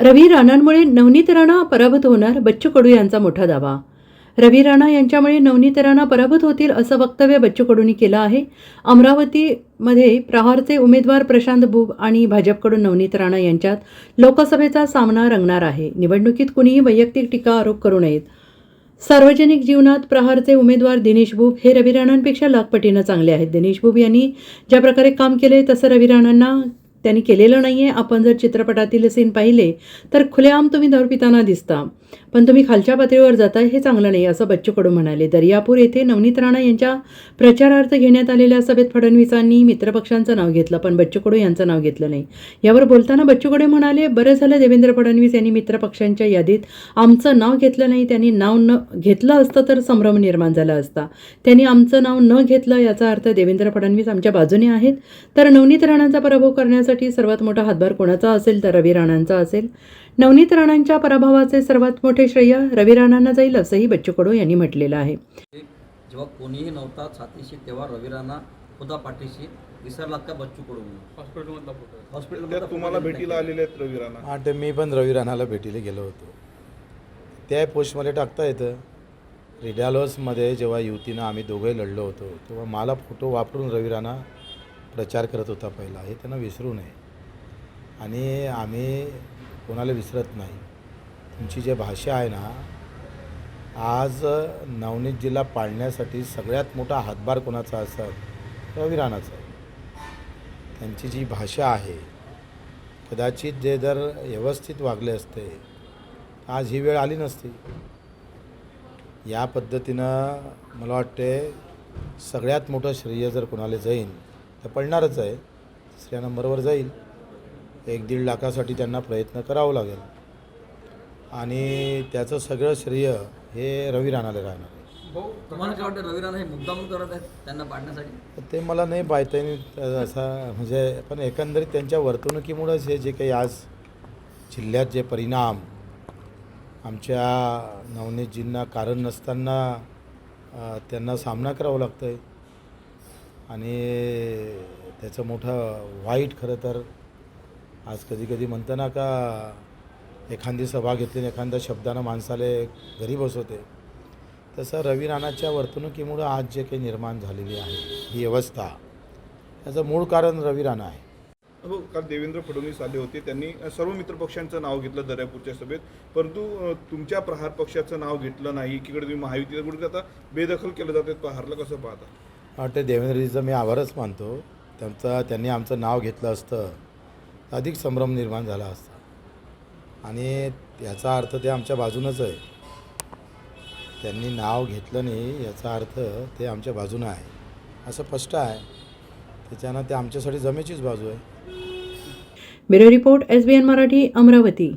रवी राणांमुळे नवनीत राणा पराभूत होणार बच्चू कडू यांचा मोठा दावा. रवी राणा यांच्यामुळे नवनीत राणा पराभूत होतील असं वक्तव्य बच्चू कडूंनी केलं आहे. अमरावतीमध्ये प्रहारचे उमेदवार प्रशांत बुब आणि भाजपकडून नवनीत राणा यांच्यात लोकसभेचा सामना रंगणार आहे. निवडणुकीत कुणीही वैयक्तिक टीका आरोप करू नयेत. सार्वजनिक जीवनात प्रहारचे उमेदवार दिनेश बुब हे रवी राणांपेक्षा लाखपटीनं चांगले आहेत. दिनेश बुब यांनी ज्या प्रकारे काम केले तसं रवी राणांना त्यांनी केलेलं नाही आहे आपण जर चित्रपटातील सीन पाहिले तर खुलेआम तुम्ही दारू पिताना दिसता. पण तुम्ही खालच्या पातळीवर जाताय हे चांगलं नाही असं बच्चू कडू म्हणाले. दर्यापूर येथे नवनीत राणा यांच्या प्रचारार्थ घेण्यात आलेल्या सभेत फडणवीसांनी मित्रपक्षांचं नाव घेतलं पण बच्चू कडू यांचं नाव घेतलं नाही. यावर बोलताना बच्चू कडू म्हणाले बरं झालं देवेंद्र फडणवीस यांनी मित्रपक्षांच्या यादीत आमचं नाव घेतलं नाही त्यांनी नाव न घेतलं असतं तर संभ्रम निर्माण झाला असता. त्यांनी आमचं नाव न घेतलं याचा अर्थ देवेंद्र फडणवीस आमच्या बाजूने आहेत. तर नवनीत राणांचा पराभव करण्यासाठी सर्वात मोठा हातभार कोणाचा असेल? तर रवी राणांचा असेल. नवनीत राणांच्या पराभवाचे सर्वात मोठे श्रेय रवी राणांना जाईल असंही बच्चू कडू यांनी म्हटलेलं आहे. जेव्हा कोणीही नव्हता छातीशी तेव्हा रवी राणा होता पाठीशी विसरलात का बच्चू कडू हॉस्पिटलमधला हॉस्पिटल तुम्हाला भेटीला आलेले आहेत रवी राणा. हा ते मी पण रवी राणाला भेटीला गेलो होतो. त्या पोस्टमध्ये टाकता येतं रिडालॉसमध्ये जेव्हा युतीनं आम्ही दोघंही लढलो होतो तेव्हा मला फोटो वापरून रवी राणा प्रचार करत होता पहिला. हे त्यांना विसरू नये. आणि आम्ही कोणाला विसरत नाही. तुमची जी भाषा आहे ना आज नवनीत जिल्हा पाळण्यासाठी सगळ्यात मोठा हातभार कोणाचा असं रवी त्यांची जी भाषा आहे कदाचित जे जर व्यवस्थित वागले असते आज ही वेळ आली नसती. या पद्धतीनं मला वाटते सगळ्यात मोठं श्रेय जर कोणाला जाईल तर पडणारच आहे. तिसऱ्या नंबरवर जाईल. एक दीड लाखासाठी त्यांना प्रयत्न करावं लागेल. आणि त्याचं सगळं श्रेय हे रवी राणाला राहणार. आहे भाऊ तुम्हाला काय वाटतं रवी राणा हे मुद्दाम करत आहेत त्यांना पाडण्यासाठी? तर ते मला नाही पाहता येईल असा म्हणजे पण एकंदरीत त्यांच्या वर्तणुकीमुळंच हे जे काही आज जिल्ह्यात जे परिणाम आमच्या नवनीतजींना कारण नसताना त्यांना सामना करावा लागतो आहे आणि त्याचं मोठं वाईट खरं तर आज कधी कधी म्हणतं ना का एखादी सभा घेतली एखाद्या शब्दानं माणसाले घरी बसवते तसं रवी राणाच्या वर्तणुकीमुळं आज जे काही निर्माण झालेली आहे ही अवस्था याचं मूळ कारण रवी राणा आहे. हो काल देवेंद्र फडणवीस आले होते. त्यांनी सर्व मित्रपक्षांचं नाव घेतलं दर्यापूरच्या सभेत. परंतु तुमच्या प्रहार पक्षाचं नाव घेतलं नाही. एकीकडे तुम्ही महायुतीला कुठे आता बेदखल केलं जाते. प्रहारला कसं पाहता? वाटतं देवेंद्रजीचं मी आभारच मानतो. त्यांचा त्यांनी आमचं नाव घेतलं असतं. अधिक संभ्रम निर्माण झाला असता. आणि याचा अर्थ ते आमच्या बाजूनच आहे. त्यांनी नाव घेतलं नाही याचा अर्थ ते आमच्या बाजूनं आहे. असं स्पष्ट आहे. त्याच्यानं ते आमच्यासाठी जमेचीच बाजू आहे. Bureau report S B N Marathi Amravati.